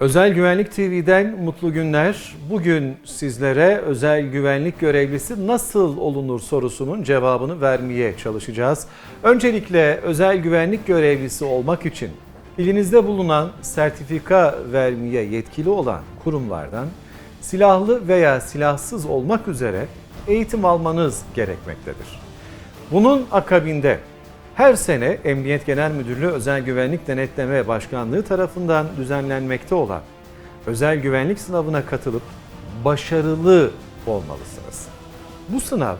Özel Güvenlik TV'den mutlu günler. Bugün sizlere özel güvenlik görevlisi nasıl olunur sorusunun cevabını vermeye çalışacağız. Öncelikle özel güvenlik görevlisi olmak için ilinizde bulunan sertifika vermeye yetkili olan kurumlardan silahlı veya silahsız olmak üzere eğitim almanız gerekmektedir. Bunun akabinde her sene Emniyet Genel Müdürlüğü Özel Güvenlik Denetleme Başkanlığı tarafından düzenlenmekte olan özel güvenlik sınavına katılıp başarılı olmalısınız. Bu sınav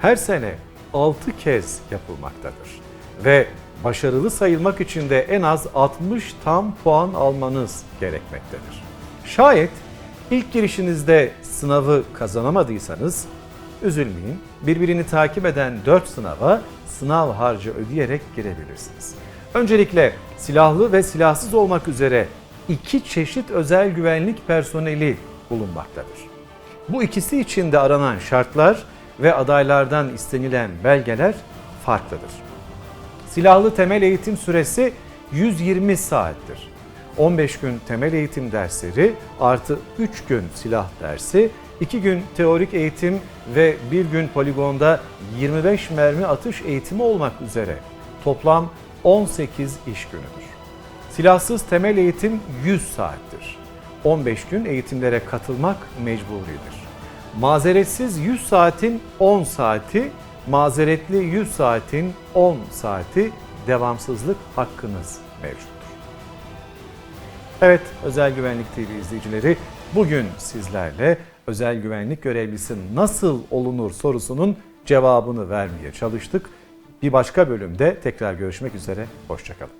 her sene 6 kez yapılmaktadır ve başarılı sayılmak için de en az 60 tam puan almanız gerekmektedir. Şayet ilk girişinizde sınavı kazanamadıysanız üzülmeyin. Birbirini takip eden 4 sınava sınav harcı ödeyerek girebilirsiniz. Öncelikle silahlı ve silahsız olmak üzere iki çeşit özel güvenlik personeli bulunmaktadır. Bu ikisi için de aranan şartlar ve adaylardan istenilen belgeler farklıdır. Silahlı temel eğitim süresi 120 saattir. 15 gün temel eğitim dersleri artı 3 gün silah dersi, 2 gün teorik eğitim ve 1 gün poligonda 25 mermi atış eğitimi olmak üzere toplam 18 iş günüdür. Silahsız temel eğitim 100 saattir. 15 gün eğitimlere katılmak mecburidir. Mazeretsiz 100 saatin 10 saati, mazeretli 100 saatin 10 saati devamsızlık hakkınız mevcuttur. Evet, Özel Güvenlik TV izleyicileri bugün sizlerle özel güvenlik görevlisi nasıl olunur sorusunun cevabını vermeye çalıştık. Bir başka bölümde tekrar görüşmek üzere, hoşçakalın.